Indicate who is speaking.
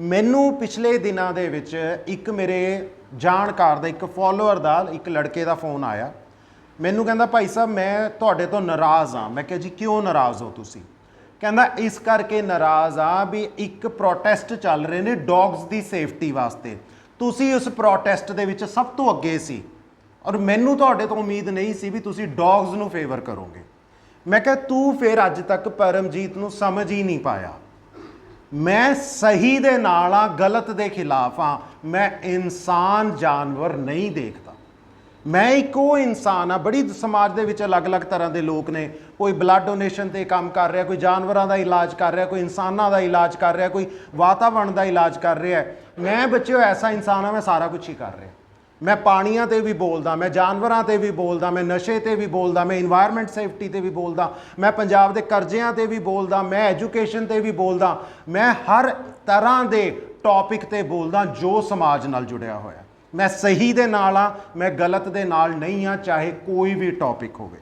Speaker 1: ਮੈਨੂੰ ਪਿਛਲੇ ਦਿਨਾਂ ਦੇ ਵਿੱਚ ਇੱਕ ਮੇਰੇ ਜਾਣਕਾਰ ਦਾ, ਇੱਕ ਫੋਲੋਅਰ ਦਾ, ਇੱਕ ਲੜਕੇ ਦਾ ਫੋਨ ਆਇਆ। ਮੈਨੂੰ ਕਹਿੰਦਾ, ਭਾਈ ਸਾਹਿਬ, ਮੈਂ ਤੁਹਾਡੇ ਤੋਂ ਨਾਰਾਜ਼ ਆ ਮੈਂ ਕਿਹਾ, ਜੀ, ਕਿਉਂ ਨਾਰਾਜ਼ ਹੋ ਤੁਸੀਂ? ਕਹਿੰਦਾ, ਇਸ ਕਰਕੇ ਨਾਰਾਜ਼ ਆ ਵੀ ਇੱਕ ਪ੍ਰੋਟੈਸਟ ਚੱਲ ਰਹੇ ਨੇ ਡੌਗਸ ਦੀ ਸੇਫਟੀ ਵਾਸਤੇ। ਤੁਸੀਂ ਉਸ ਪ੍ਰੋਟੈਸਟ ਦੇ ਵਿੱਚ ਸਭ ਤੋਂ ਅੱਗੇ ਸੀ ਔਰ ਮੈਨੂੰ ਤੁਹਾਡੇ ਤੋਂ ਉਮੀਦ ਨਹੀਂ ਸੀ ਵੀ ਤੁਸੀਂ ਡੌਗਸ ਨੂੰ ਫੇਵਰ ਕਰੋਗੇ। ਮੈਂ ਕਿਹਾ, ਤੂੰ ਫਿਰ ਅੱਜ ਤੱਕ ਪਰਮਜੀਤ ਨੂੰ ਸਮਝ ਹੀ ਨਹੀਂ ਪਾਇਆ। ਮੈਂ ਸਹੀ ਦੇ ਨਾਲ ਆ, ਗਲਤ ਦੇ ਖਿਲਾਫ ਆ। ਮੈਂ ਇਨਸਾਨ ਜਾਨਵਰ ਨਹੀਂ ਦੇਖਦਾ। ਮੈਂ ਇੱਕ ਉਹ ਇਨਸਾਨ ਆ, ਬੜੀ ਸਮਾਜ ਦੇ ਵਿੱਚ ਅਲੱਗ-ਅਲੱਗ ਤਰ੍ਹਾਂ ਦੇ ਲੋਕ ਨੇ। ਕੋਈ ਬਲੱਡ ਡੋਨੇਸ਼ਨ ਤੇ ਕੰਮ ਕਰ ਰਿਹਾ, ਕੋਈ ਜਾਨਵਰਾਂ ਦਾ ਇਲਾਜ ਕਰ ਰਿਹਾ, ਕੋਈ ਇਨਸਾਨਾਂ ਦਾ ਇਲਾਜ ਕਰ ਰਿਹਾ, ਕੋਈ ਵਾਤਾਵਰਣ ਦਾ ਇਲਾਜ ਕਰ ਰਿਹਾ। ਹੈ। ਮੈਂ ਬੱਚਿਓ, ਐਸਾ ਇਨਸਾਨ ਆ, ਮੈਂ ਸਾਰਾ ਕੁਝ ਹੀ ਕਰ ਰਿਹਾ। ਮੈਂ ਪਾਣੀਆਂ ਤੇ ਵੀ ਬੋਲਦਾ, ਮੈਂ ਜਾਨਵਰਾਂ ਤੇ ਵੀ ਬੋਲਦਾ, ਮੈਂ ਨਸ਼ੇ ਤੇ ਵੀ ਬੋਲਦਾ, ਮੈਂ এনवायरमेंट ਸੇਫਟੀ ਤੇ ਵੀ ਬੋਲਦਾ, ਮੈਂ ਪੰਜਾਬ ਦੇ ਕਰਜ਼ਿਆਂ ਤੇ ਵੀ ਬੋਲਦਾ, ਮੈਂ ਐਜੂਕੇਸ਼ਨ ਤੇ ਵੀ ਬੋਲਦਾ, ਮੈਂ ਹਰ ਤਰ੍ਹਾਂ ਦੇ ਟੌਪਿਕ ਤੇ ਬੋਲਦਾ ਜੋ ਸਮਾਜ ਨਾਲ ਜੁੜਿਆ ਹੋਇਆ। ਮੈਂ ਸਹੀ ਦੇ ਨਾਲ ਆ ਮੈਂ ਗਲਤ ਦੇ ਨਾਲ ਨਹੀਂ ਆ ਚਾਹੇ ਕੋਈ ਵੀ ਟੌਪਿਕ ਹੋਵੇ।